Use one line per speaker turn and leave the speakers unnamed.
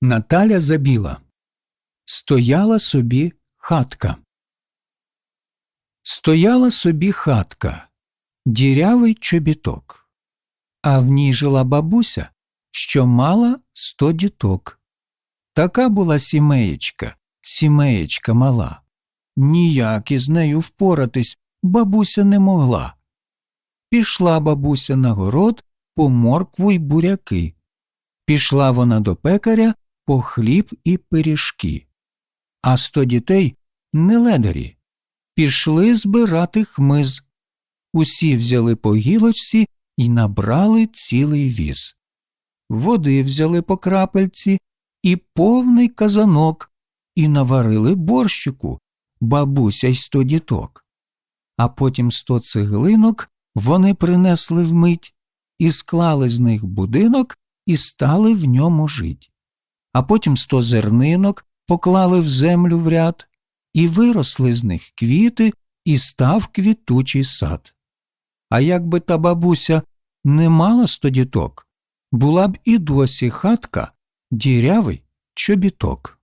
Наталя Забіла. Стояла собі хатка. Стояла собі хатка, дірявий чобіток, а в ній жила бабуся, що мала сто діток. Така була сімеєчка, сімеєчка мала. Ніяк із нею впоратись бабуся не могла. Пішла бабуся на город по моркву й буряки. Пішла вона до пекаря по хліб і пиріжки. А сто дітей не ледарі. Пішли збирати хмиз. Усі взяли по гілочці і набрали цілий віз. Води взяли по крапельці і повний казанок, і наварили борщику, бабуся й сто діток. А потім сто цеглинок вони принесли вмить і склали з них будинок і стали в ньому жить. А потім сто зернинок поклали в землю в ряд, і виросли з них квіти, і став квітучий сад. А якби та бабуся не мала сто діток, була б і досі хатка дірявий чобіток.